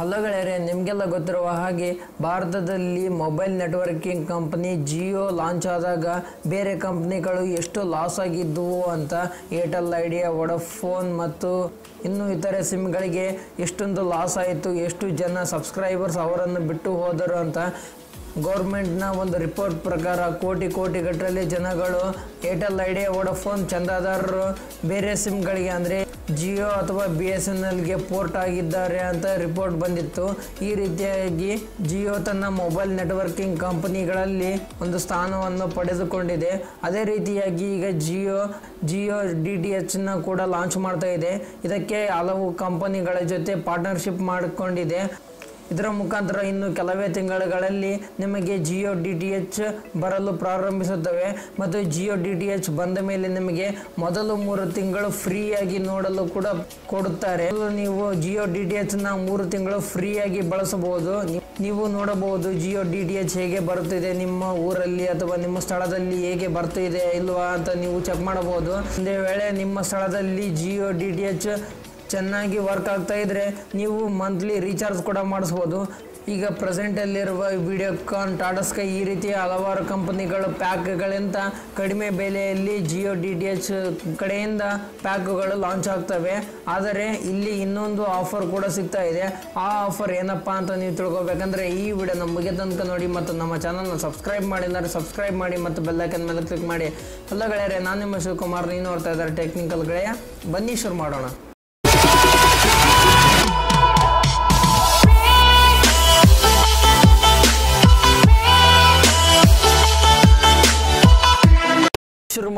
Hello ಗೆಳೆಯರೆ ನಿಮಗೆಲ್ಲ ಗೊತ್ತಿರುವ ಹಾಗೆ ಭಾರತದಲ್ಲಿ mobile networking company Jio launch ಆದಾಗ ಬೇರೆ ಕಂಪ್ನಿಗಳು ಎಷ್ಟು ಲಾಸ್ ಆಗಿದ್ದವು ಅಂತ ಏರ್ಟೆಲ್, ಐಡಿಯಾ, ವೊಡಫೋನ್ ಮತ್ತು ಇನ್ನು ಇತರೆ ಸಿಮ್ಗಳಿಗೆ ಎಷ್ಟೊಂದು ಲಾಸ್ ಆಯಿತು, ಎಷ್ಟು ಜನ ಸಬ್ಸ್ಕ್ರೈಬರ್ಸ್ ಅವರನ್ನು ಬಿಟ್ಟು ಹೋದರು ಅಂತ ಗೌರ್ಮೆಂಟ್ನ ಒಂದು ರಿಪೋರ್ಟ್ ಪ್ರಕಾರ ಕೋಟಿ ಕೋಟಿ ಗಟ್ಟಲೆ ಜನಗಳು ಏರ್ಟೆಲ್ ಐಡಿಯಾ, ವೋಡಾಫೋನ್, ಚಂದಾದಾರರು ಬೇರೆ ಸಿಮ್ಗಳಿಗೆ ಅಂದರೆ ಜಿಯೋ ಅಥವಾ ಬಿ ಎಸ್ ಎನ್ ಎಲ್ಗೆ ಪೋರ್ಟ್ ಆಗಿದ್ದಾರೆ ಅಂತ ರಿಪೋರ್ಟ್ ಬಂದಿತ್ತು. ಈ ರೀತಿಯಾಗಿ ಜಿಯೋ ತನ್ನ ಮೊಬೈಲ್ ನೆಟ್ವರ್ಕಿಂಗ್ ಕಂಪನಿಗಳಲ್ಲಿ ಒಂದು ಸ್ಥಾನವನ್ನು ಪಡೆದುಕೊಂಡಿದೆ. ಅದೇ ರೀತಿಯಾಗಿ ಈಗ ಜಿಯೋ ಜಿಯೋ ಡಿ ಟಿ ಎಚ್ನ ಕೂಡ ಲಾಂಚ್ ಮಾಡ್ತಾ ಇದೆ. ಇದಕ್ಕೆ ಹಲವು ಕಂಪನಿಗಳ ಜೊತೆ ಪಾರ್ಟ್ನರ್ಶಿಪ್ ಮಾಡಿಕೊಂಡಿದೆ. ಇದರ ಮುಖಾಂತರ ಇನ್ನು ಕೆಲವೇ ತಿಂಗಳುಗಳಲ್ಲಿ ನಿಮಗೆ ಜಿಯೋ ಡಿ ಟಿ ಎಚ್ ಬರಲು ಪ್ರಾರಂಭಿಸುತ್ತವೆ. ಮತ್ತು ಜಿಯೋ ಡಿ ಟಿ ಎಚ್ ಬಂದ ಮೇಲೆ ನಿಮಗೆ ಮೊದಲು ಮೂರು ತಿಂಗಳು ಫ್ರೀಯಾಗಿ ನೋಡಲು ಕೂಡ ಕೊಡುತ್ತಾರೆ. ನೀವು ಜಿಯೋ ಡಿ ಟಿ ಎಚ್ನ ಮೂರು ತಿಂಗಳು ಫ್ರೀಯಾಗಿ ಬಳಸಬಹುದು. ನೀವು ನೋಡಬಹುದು ಜಿಯೋ ಡಿ ಟಿ ಎಚ್ ಹೇಗೆ ಬರುತ್ತಿದೆ, ನಿಮ್ಮ ಊರಲ್ಲಿ ಅಥವಾ ನಿಮ್ಮ ಸ್ಥಳದಲ್ಲಿ ಹೇಗೆ ಬರ್ತಿದೆ ಇಲ್ವಾ ಅಂತ ನೀವು ಚೆಕ್ ಮಾಡಬಹುದು. ಒಂದೇ ವೇಳೆ ನಿಮ್ಮ ಸ್ಥಳದಲ್ಲಿ ಜಿಯೋ ಡಿ ಟಿ ಎಚ್ ಚೆನ್ನಾಗಿ ವರ್ಕ್ ಆಗ್ತಾ ಇದ್ರೆ ನೀವು ಮಂತ್ಲಿ ರೀಚಾರ್ಜ್ ಕೂಡ ಮಾಡಿಸ್ಬೋದು. ಈಗ ಪ್ರೆಸೆಂಟಲ್ಲಿರುವ ವಿಡಿಯೋಕಾನ್ ಟಾಟಾ ಸ್ಕೈ ಈ ರೀತಿಯ ಹಲವಾರು ಕಂಪನಿಗಳು ಪ್ಯಾಕ್ಗಳಿಂತ ಕಡಿಮೆ ಬೆಲೆಯಲ್ಲಿ ಜಿಯೋ ಡಿ ಟಿ ಎಚ್ ಕಡೆಯಿಂದ ಪ್ಯಾಕ್ಗಳು ಲಾಂಚ್ ಆಗ್ತವೆ. ಆದರೆ ಇಲ್ಲಿ ಇನ್ನೊಂದು ಆಫರ್ ಕೂಡ ಸಿಗ್ತಾ ಇದೆ. ಆ ಆಫರ್ ಏನಪ್ಪ ಅಂತ ನೀವು ತಿಳ್ಕೊಬೇಕಂದ್ರೆ ಈ ವಿಡಿಯೋನ ಮುಗಿದ ತನಕ ನೋಡಿ ಮತ್ತು ನಮ್ಮ ಚಾನಲ್ನ ಸಬ್ಸ್ಕ್ರೈಬ್ ಮಾಡಿದ್ದಾರೆ ಸಬ್ಸ್ಕ್ರೈಬ್ ಮಾಡಿ ಮತ್ತು ಬೆಲ್ಲೈಕನ್ ಮೇಲೆ ಕ್ಲಿಕ್ ಮಾಡಿ. ಎಲ್ಲ ಗೆಳೆಯರೆ, ನಾನು ನಿಮ್ಮ ಶಿವಕುಮಾರ್, ನೀನು ನೋಡ್ತಾ ಇದ್ದಾರೆ ಟೆಕ್ನಿಕಲ್ ಗೆಳೆಯ. ಬನ್ನಿ ಶುರು ಮಾಡೋಣ.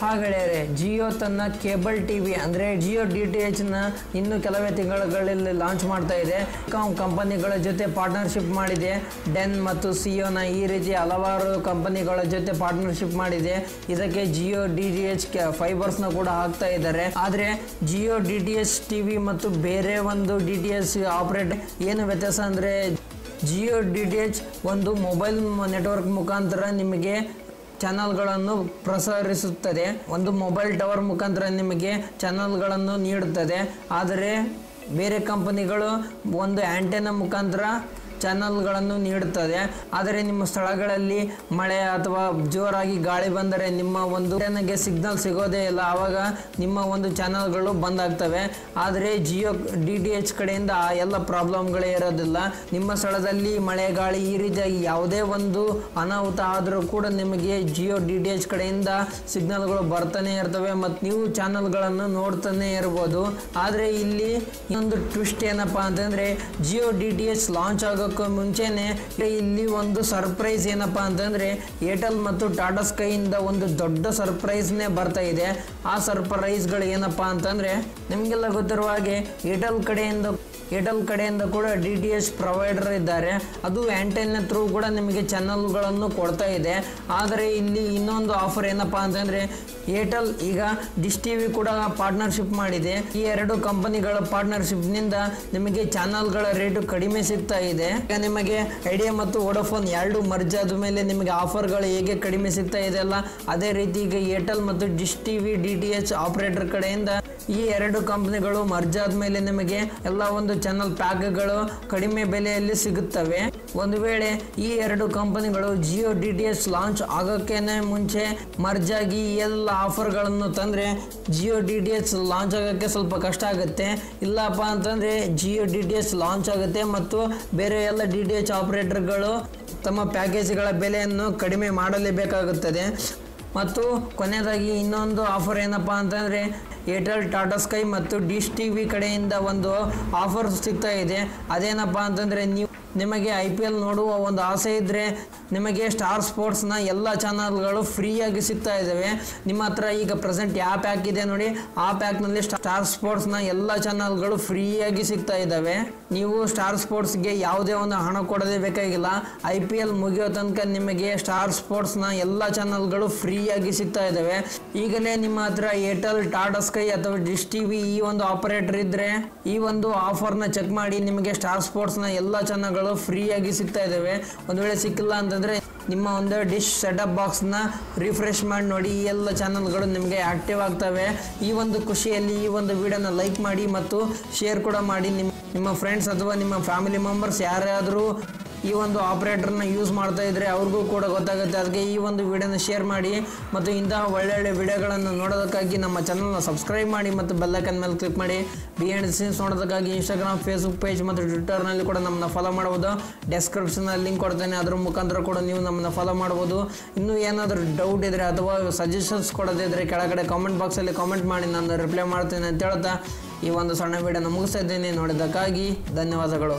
ಹಾಗೆಳೆಯರೆ ಜಿಯೋ ತನ್ನ ಕೇಬಲ್ ಟಿ ವಿ ಅಂದರೆ ಜಿಯೋ ಡಿ ಟಿ ಎಚ್ನ ಇನ್ನು ಕೆಲವೇ ತಿಂಗಳುಗಳಲ್ಲಿ ಲಾಂಚ್ ಮಾಡ್ತಾ ಇದೆ. ಕಾಮ್ ಕಂಪನಿಗಳ ಜೊತೆ ಪಾರ್ಟ್ನರ್ಶಿಪ್ ಮಾಡಿದೆ. ಡೆನ್ ಮತ್ತು ಸಿಯೋನ ಈ ರೀತಿ ಹಲವಾರು ಕಂಪನಿಗಳ ಜೊತೆ ಪಾರ್ಟ್ನರ್ಶಿಪ್ ಮಾಡಿದೆ. ಇದಕ್ಕೆ ಜಿಯೋ ಡಿ ಟಿ ಎಚ್ ಫೈಬರ್ಸ್ನ ಕೂಡ ಹಾಕ್ತಾ ಇದ್ದಾರೆ. ಆದರೆ Jio D T H T V ಮತ್ತು ಬೇರೆ ಒಂದು ಡಿ ಟಿ ಎಚ್ ಆಪರೇಟ್ ಏನು ವ್ಯತ್ಯಾಸ ಅಂದರೆ ಜಿಯೋ ಡಿ ಟಿ ಎಚ್ ಒಂದು ಮೊಬೈಲ್ ನೆಟ್ವರ್ಕ್ ಮುಖಾಂತರ ನಿಮಗೆ ಚಾನಲ್ಗಳನ್ನು ಪ್ರಸರಿಸುತ್ತದೆ. ಒಂದು ಮೊಬೈಲ್ ಟವರ್ ಮುಖಾಂತರ ನಿಮಗೆ ಚಾನಲ್ಗಳನ್ನು ನೀಡುತ್ತದೆ. ಆದರೆ ಬೇರೆ ಕಂಪನಿಗಳು ಒಂದು ಆ್ಯಂಟೆನ ಮುಖಾಂತರ ಚಾನಲ್ಗಳನ್ನು ನೀಡುತ್ತದೆ. ಆದರೆ ನಿಮ್ಮ ಸ್ಥಳಗಳಲ್ಲಿ ಮಳೆ ಅಥವಾ ಜೋರಾಗಿ ಗಾಳಿ ಬಂದರೆ ನಿಮ್ಮ ಒಂದು ನನಗೆ ಸಿಗ್ನಲ್ ಸಿಗೋದೇ ಇಲ್ಲ. ಆವಾಗ ನಿಮ್ಮ ಒಂದು ಚಾನಲ್ಗಳು ಬಂದ್ ಆಗ್ತವೆ. ಆದರೆ ಜಿಯೋ, ಡಿ ಡಿ ಎಚ್ ಕಡೆಯಿಂದ ಆ ಎಲ್ಲ ಪ್ರಾಬ್ಲಮ್ಗಳೇ ಇರೋದಿಲ್ಲ. ನಿಮ್ಮ ಸ್ಥಳದಲ್ಲಿ ಮಳೆ, ಗಾಳಿ ಈ ರೀತಿಯಾಗಿ ಯಾವುದೇ ಒಂದು ಅನಾಹುತ ಆದರೂ ಕೂಡ ನಿಮಗೆ ಜಿಯೋ, ಡಿ ಡಿ ಎಚ್ ಕಡೆಯಿಂದ ಸಿಗ್ನಲ್ಗಳು ಬರ್ತಾನೆ ಇರ್ತವೆ ಮತ್ತು ನೀವು ಚಾನಲ್ಗಳನ್ನು ನೋಡ್ತಾನೆ ಇರ್ಬೋದು. ಆದರೆ ಇಲ್ಲಿ ಇನ್ನೊಂದು ಟ್ವಿಸ್ಟ್ ಏನಪ್ಪ ಅಂತಂದರೆ Jio, D T H launch ಆಗೋಕ್ಕೂ ಮುಂಚೆನೆ ಇಲ್ಲಿ ಒಂದು ಸರ್ಪ್ರೈಸ್ ಏನಪ್ಪಾ ಅಂತಂದರೆ ಏರ್ಟೆಲ್ ಮತ್ತು ಟಾಟಾ ಸ್ಕೈಯಿಂದ ಒಂದು ದೊಡ್ಡ ಸರ್ಪ್ರೈಸ್ನೇ ಬರ್ತಾ ಇದೆ. ಆ ಸರ್ಪ್ರೈಸ್ಗಳು ಏನಪ್ಪಾ ಅಂತಂದರೆ, ನಿಮಗೆಲ್ಲ ಗೊತ್ತಿರುವ ಹಾಗೆ ಏರ್ಟೆಲ್ ಕಡೆಯಿಂದ ಏರ್ಟೆಲ್ ಕಡೆಯಿಂದ ಕೂಡ ಡಿ ಟಿ ಎಚ್ ಪ್ರೊವೈಡರ್ ಇದ್ದಾರೆ. ಅದು ಆ್ಯಂಟೆನ್ನ ಥ್ರೂ ಕೂಡ ನಿಮಗೆ ಚಾನಲ್ಗಳನ್ನು ಕೊಡ್ತಾ ಇದೆ. ಆದರೆ ಇಲ್ಲಿ ಇನ್ನೊಂದು ಆಫರ್ ಏನಪ್ಪ ಅಂತಂದರೆ ಏರ್ಟೆಲ್ ಈಗ ಡಿಶ್ ಟಿ ವಿ ಕೂಡ ಪಾರ್ಟ್ನರ್ಶಿಪ್ ಮಾಡಿದೆ. ಈ ಎರಡು ಕಂಪನಿಗಳ ಪಾರ್ಟ್ನರ್ಶಿಪ್ನಿಂದ ನಿಮಗೆ ಚಾನಲ್ಗಳ ರೇಟು ಕಡಿಮೆ ಸಿಗ್ತಾ ಇದೆ. ನಿಮಗೆ ಐಡಿಯಾ ಮತ್ತು ವೋಡೋಫೋನ್ ಎರಡು ಮರ್ಜ್ ಆದ ಮೇಲೆ ನಿಮಗೆ ಆಫರ್ಗಳು ಹೇಗೆ ಕಡಿಮೆ ಸಿಗ್ತಾ ಇದೆ ಅಲ್ಲ, ಅದೇ ರೀತಿ ಈಗ ಏರ್ಟೆಲ್ ಮತ್ತು Dish TV D T H operator ಕಡೆಯಿಂದ ಈ ಎರಡು ಕಂಪನಿಗಳು ಮರ್ಜ್ ಆದ್ಮೇಲೆ ನಿಮಗೆ ಎಲ್ಲ ಒಂದು ಚಾನಲ್ ಪ್ಯಾಕ್ಗಳು ಕಡಿಮೆ ಬೆಲೆಯಲ್ಲಿ ಸಿಗುತ್ತವೆ. ಒಂದು ವೇಳೆ ಈ ಎರಡು ಕಂಪನಿಗಳು Jio D T H launch ಆಗೋಕ್ಕೇನೆ ಮುಂಚೆ ಮರ್ಜ್ ಆಗಿ ಎಲ್ಲ ಆಫರ್ಗಳನ್ನು ತಂದರೆ Jio D T H launch ಆಗೋಕ್ಕೆ ಸ್ವಲ್ಪ ಕಷ್ಟ ಆಗುತ್ತೆ. ಇಲ್ಲಪ್ಪ ಅಂತಂದರೆ Jio D T H launch ಆಗುತ್ತೆ ಮತ್ತು ಬೇರೆ ಎಲ್ಲ ಡಿ ಟಿ ಎಚ್ ಆಪರೇಟರ್ಗಳು ತಮ್ಮ ಪ್ಯಾಕೇಜ್ಗಳ ಬೆಲೆಯನ್ನು ಕಡಿಮೆ ಮಾಡಲೇಬೇಕಾಗುತ್ತದೆ. ಮತ್ತು ಕೊನೆಯದಾಗಿ ಇನ್ನೊಂದು ಆಫರ್ ಏನಪ್ಪ ಅಂತಂದರೆ ಏರ್ಟೆಲ್ ಟಾಟಾ ಸ್ಕೈ ಮತ್ತು ಡಿಶ್ ಟಿ ವಿ ಕಡೆಯಿಂದ ಒಂದು ಆಫರ್ ಸಿಗ್ತಾ ಇದೆ. ಅದೇನಪ್ಪ ಅಂತಂದರೆ, ನೀವು ನಿಮಗೆ ಐ ಪಿ ಎಲ್ ನೋಡುವ ಒಂದು ಆಸೆ ಇದ್ದರೆ ನಿಮಗೆ ಸ್ಟಾರ್ ಸ್ಪೋರ್ಟ್ಸ್ನ ಎಲ್ಲ ಚಾನಲ್ಗಳು ಫ್ರೀಯಾಗಿ ಸಿಗ್ತಾ ಇದ್ದಾವೆ ನಿಮ್ಮ ಹತ್ರ ಈಗ ಪ್ರೆಸೆಂಟ್ ಯಾವ ಪ್ಯಾಕ್ ಇದೆ ನೋಡಿ. ಆ ಪ್ಯಾಕ್ನಲ್ಲಿ ಸ್ಟಾರ್ ಸ್ಪೋರ್ಟ್ಸ್ನ ಎಲ್ಲ ಚಾನಲ್ಗಳು ಫ್ರೀಯಾಗಿ ಸಿಗ್ತಾ ಇದ್ದಾವೆ ನೀವು ಸ್ಟಾರ್ ಸ್ಪೋರ್ಟ್ಸ್ಗೆ ಯಾವುದೇ ಒಂದು ಹಣ ಕೊಡದೇ ಬೇಕಾಗಿಲ್ಲ. ಐ ಪಿ ಎಲ್ ಮುಗಿಯೋ ತನಕ ನಿಮಗೆ ಸ್ಟಾರ್ ಸ್ಪೋರ್ಟ್ಸ್ನ ಎಲ್ಲ ಚಾನಲ್ಗಳು ಫ್ರೀಯಾಗಿ ಸಿಗ್ತಾ ಇದ್ದಾವೆ ಈಗಲೇ ನಿಮ್ಮ ಹತ್ರ ಏರ್ಟೆಲ್ ಟಾಟಾ ಸ್ಕೈ ಅಥವಾ ಡಿಶ್ ಟಿ ವಿ ಈ ಒಂದು ಆಪರೇಟರ್ ಇದ್ದರೆ ಈ ಒಂದು ಆಫರ್ನ ಚೆಕ್ ಮಾಡಿ ನಿಮಗೆ ಸ್ಟಾರ್ ಸ್ಪೋರ್ಟ್ಸ್ನ ಎಲ್ಲ ಚಾನಲ್ಗಳು ಫ್ರೀಯಾಗಿ ಸಿಗ್ತಾ ಇದ್ದಾವೆ ಒಂದ್ ವೇಳೆ ಸಿಕ್ಕಿಲ್ಲ ಅಂತಂದ್ರೆ ನಿಮ್ಮ ಒಂದು ಡಿಶ್ ಸೆಟಪ್ನ ರಿಫ್ರೆಶ್ ಮಾಡಿ ನೋಡಿ. ಈ ಎಲ್ಲ ಚಾನಲ್ಗಳು ನಿಮಗೆ ಆಕ್ಟಿವ್ ಆಗ್ತವೆ. ಈ ಒಂದು ಖುಷಿಯಲ್ಲಿ ಈ ಒಂದು ವಿಡಿಯೋನ ಲೈಕ್ ಮಾಡಿ ಮತ್ತು ಶೇರ್ ಕೂಡ ಮಾಡಿ. ನಿಮ್ಮ ನಿಮ್ಮ ಫ್ರೆಂಡ್ಸ್ ಅಥವಾ ನಿಮ್ಮ ಫ್ಯಾಮಿಲಿ ಮೆಂಬರ್ಸ್ ಯಾರಾದರೂ ಈ ಒಂದು ಆಪ್ರೇಟರ್ನ ಯೂಸ್ ಮಾಡ್ತಾ ಇದ್ರೆ ಅವ್ರಿಗೂ ಕೂಡ ಗೊತ್ತಾಗುತ್ತೆ. ಅದಕ್ಕೆ ಈ ಒಂದು ವಿಡಿಯೋನ ಶೇರ್ ಮಾಡಿ ಮತ್ತು ಇಂತಹ ಒಳ್ಳೊಳ್ಳೆ ವಿಡಿಯೋಗಳನ್ನು ನೋಡೋದಕ್ಕಾಗಿ ನಮ್ಮ ಚಾನಲ್ನ ಸಬ್ಸ್ಕ್ರೈಬ್ ಮಾಡಿ ಮತ್ತು ಬೆಲ್ಲೈಕನ್ ಮೇಲೆ ಕ್ಲಿಕ್ ಮಾಡಿ. ಬಿ ಆ್ಯಂಡ್ ಸೀನ್ಸ್ ನೋಡೋದಕ್ಕಾಗಿ ಇನ್ಸ್ಟಾಗ್ರಾಮ್ ಫೇಸ್ಬುಕ್ ಪೇಜ್ ಮತ್ತು ಟ್ವಿಟರ್ನಲ್ಲಿ ಕೂಡ ನಮ್ಮನ್ನ ಫಾಲೋ ಮಾಡ್ಬೋದು. ಡೆಸ್ಕ್ರಿಪ್ಷನಲ್ಲಿ ಲಿಂಕ್ ಕೊಡ್ತೇನೆ. ಅದ್ರ ಮುಖಾಂತರ ಕೂಡ ನೀವು ನಮ್ಮನ್ನು ಫಾಲೋ ಮಾಡ್ಬೋದು. ಇನ್ನೂ ಏನಾದರೂ ಡೌಟ್ ಇದ್ದರೆ ಅಥವಾ ಸಜೆಷನ್ಸ್ ಕೊಡೋದಿದ್ರೆ ಕೆಳಗಡೆ ಕಾಮೆಂಟ್ ಬಾಕ್ಸಲ್ಲಿ ಕಾಮೆಂಟ್ ಮಾಡಿ, ನಾನು ರಿಪ್ಲೈ ಮಾಡ್ತೇನೆ ಅಂತ ಹೇಳ್ತಾ ಈ ಒಂದು ಸಣ್ಣ ವಿಡಿಯೋನ ಮುಗಿಸ್ತಾ ಇದ್ದೀನಿ ನೋಡಿದ್ದಕ್ಕಾಗಿ ಧನ್ಯವಾದಗಳು.